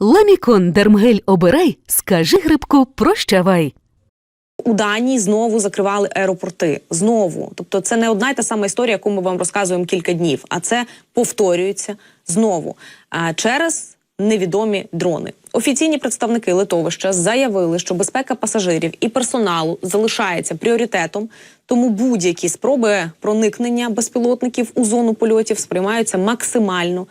Ламікон Дермгель обирай, скажи грибку прощавай. У Данії знову закривали аеропорти. Знову. Тобто, це не одна й та сама історія, яку ми вам розказуємо кілька днів, а це повторюється знову через невідомі дрони. Офіційні представники литовища заявили, що безпека пасажирів і персоналу залишається пріоритетом, тому будь-які спроби проникнення безпілотників у зону польотів сприймаються максимально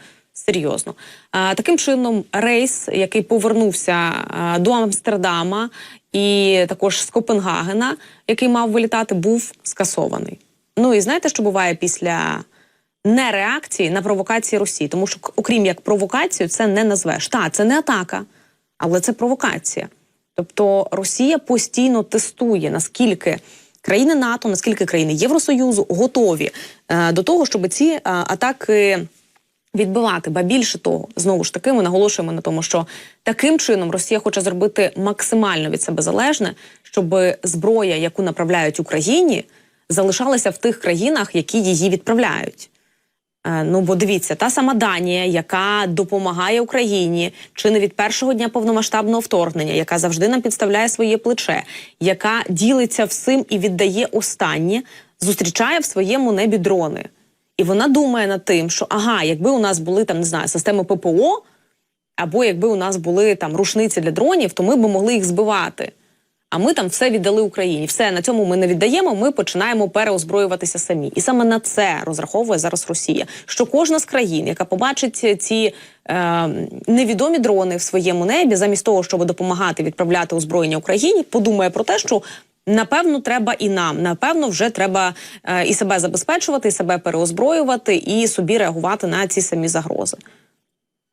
серйозно. Таким чином, рейс, який повернувся до Амстердама і також з Копенгагена, який мав вилітати, був скасований. Ну і знаєте, що буває після нереакції на провокації Росії? Тому що, окрім як провокацію, це не назвеш. Та це не атака, але це провокація. Тобто Росія постійно тестує наскільки. Країни НАТО, наскільки країни Євросоюзу готові е, до того, щоб ці е, атаки відбивати. Ба більше того, знову ж таки, ми наголошуємо на тому, що таким чином Росія хоче зробити максимально від себе залежне, щоб зброя, яку направляють Україні, залишалася в тих країнах, які її відправляють. Е, Ну, бо дивіться, та сама Данія, яка допомагає Україні чи не від першого дня повномасштабного вторгнення, яка завжди нам підставляє своє плече, яка ділиться всім і віддає останнє, зустрічає в своєму небі дрони. І вона думає над тим, що ага, якби у нас були там не знаю системи ППО, або якби у нас були там рушниці для дронів, то ми б могли їх збивати. А ми там все віддали Україні. Все на цьому ми не віддаємо. Ми починаємо переозброюватися самі. І саме на це розраховує зараз Росія. Що кожна з країн, яка побачить ці е, невідомі дрони в своєму небі, замість того, щоб допомагати відправляти озброєння Україні, подумає про те, що напевно треба і нам. Напевно, вже треба е, і себе забезпечувати, і себе переозброювати, і собі реагувати на ці самі загрози.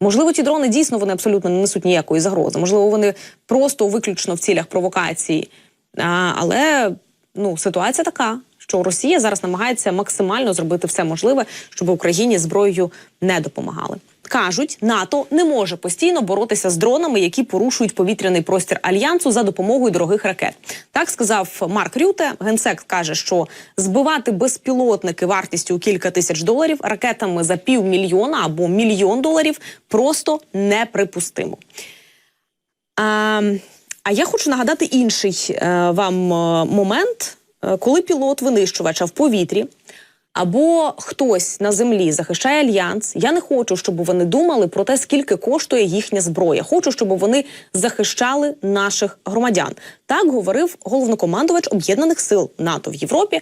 Можливо, ті дрони дійсно вони абсолютно не несуть ніякої загрози. Можливо, вони просто виключно в цілях провокації. А, але ну, ситуація така, що Росія зараз намагається максимально зробити все можливе, щоб Україні зброєю не допомагали. Кажуть, НАТО не може постійно боротися з дронами, які порушують повітряний простір альянсу за допомогою дорогих ракет. Так сказав Марк Рюте. Генсек каже, що збивати безпілотники вартістю у кілька тисяч доларів ракетами за півмільйона або мільйон доларів просто неприпустимо. А, а я хочу нагадати інший е, вам е, момент, коли пілот винищувача в повітрі або хтось на землі захищає альянс. Я не хочу, щоб вони думали про те, скільки коштує їхня зброя. Хочу, щоб вони захищали наших громадян. Так говорив головнокомандувач об'єднаних сил НАТО в Європі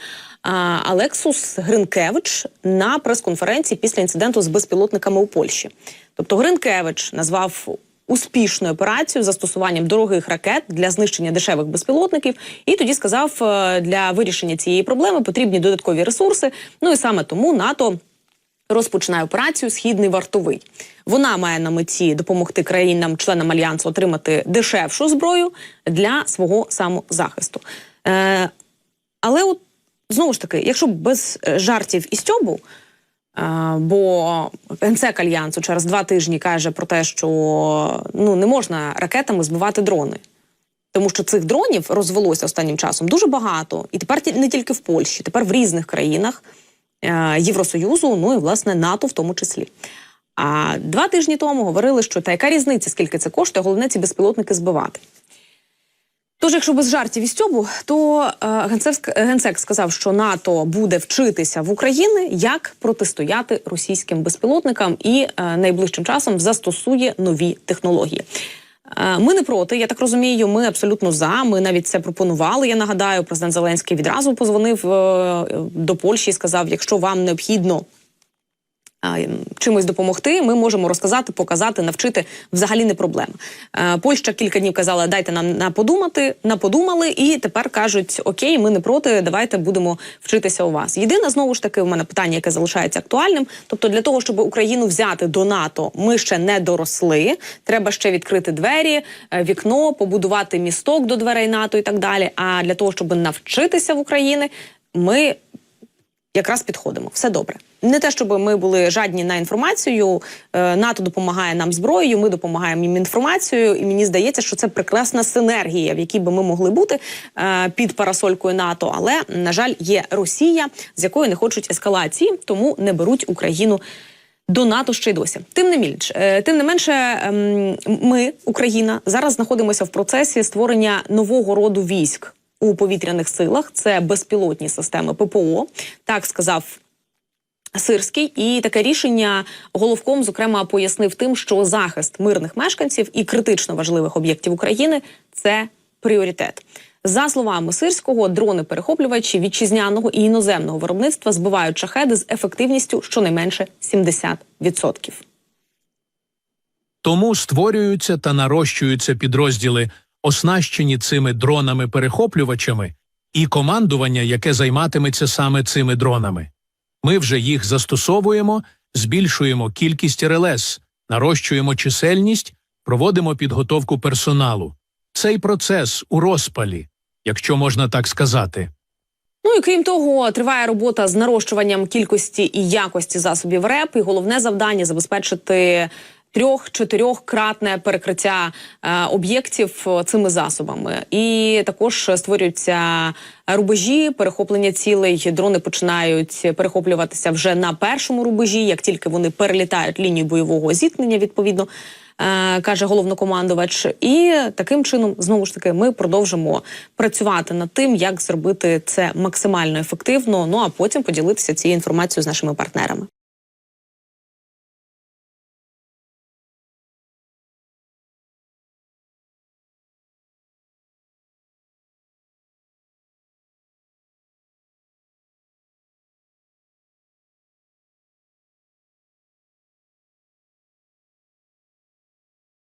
Алексус Гринкевич на прес-конференції після інциденту з безпілотниками у Польщі. Тобто Гринкевич назвав успішну операцію з застосуванням дорогих ракет для знищення дешевих безпілотників. І тоді сказав, е, для вирішення цієї проблеми потрібні додаткові ресурси. Ну і саме тому НАТО. Розпочинає операцію Східний вартовий. Вона має на меті допомогти країнам-членам альянсу отримати дешевшу зброю для свого самозахисту. Е, але от знову ж таки, якщо без е, жартів і стьобу, бо генсек альянсу через два тижні каже про те, що ну не можна ракетами збивати дрони. Тому що цих дронів розвелося останнім часом дуже багато, і тепер не тільки в Польщі, тепер в різних країнах е, Євросоюзу, ну і власне НАТО в тому числі. А два тижні тому говорили, що та яка різниця, скільки це коштує, головне ці безпілотники збивати. Тож, якщо без жартів і стьобу, то е, генсек, сказав, що НАТО буде вчитися в Україні, як протистояти російським безпілотникам, і е, найближчим часом застосує нові технології. Е, Ми не проти, я так розумію. Ми абсолютно за. Ми навіть це пропонували. Я нагадаю, президент Зеленський відразу позвонив до Польщі і сказав: якщо вам необхідно чимось допомогти, ми можемо розказати, показати, навчити взагалі не проблема. Польща кілька днів казала, дайте нам на подумати, на подумали, і тепер кажуть: Окей, ми не проти, давайте будемо вчитися у вас. Єдине знову ж таки, у мене питання, яке залишається актуальним. Тобто, для того, щоб Україну взяти до НАТО, ми ще не доросли. Треба ще відкрити двері, е, вікно, побудувати місток до дверей НАТО і так далі. А для того, щоб навчитися в Україні, ми якраз підходимо. Все добре. Не те, щоб ми були жадні на інформацію. Е, НАТО допомагає нам зброєю, ми допомагаємо їм інформацією. І мені здається, що це прекрасна синергія, в якій би ми могли бути е, під парасолькою НАТО. Але на жаль, є Росія, з якою не хочуть ескалації, тому не беруть Україну До НАТО ще й досі. Тим не менш, тим не менше, ем, ми, Україна, зараз знаходимося в процесі створення нового роду військ у повітряних силах. Це безпілотні системи ППО. Так сказав Сирський, і таке рішення головком зокрема пояснив тим, що захист мирних мешканців і критично важливих об'єктів України це пріоритет. За словами Сирського, дрони-перехоплювачі вітчизняного і іноземного виробництва збивають шахеди з ефективністю щонайменше 70%. Тому створюються та нарощуються підрозділи, оснащені цими дронами-перехоплювачами, і командування, яке займатиметься саме цими дронами. Ми вже їх застосовуємо, збільшуємо кількість РЛС, нарощуємо чисельність, проводимо підготовку персоналу. Цей процес у розпалі, якщо можна так сказати. Ну і крім того, триває робота з нарощуванням кількості і якості засобів РЕП. І головне завдання забезпечити трьох-чотирьохкратне перекриття е, об'єктів цими засобами. І також створюються рубежі перехоплення цілей. Дрони починають перехоплюватися вже на першому рубежі, як тільки вони перелітають лінію бойового зіткнення, відповідно. е, Каже головнокомандувач, і таким чином знову ж таки ми продовжимо працювати над тим, як зробити це максимально ефективно. Ну а потім поділитися цією інформацією з нашими партнерами.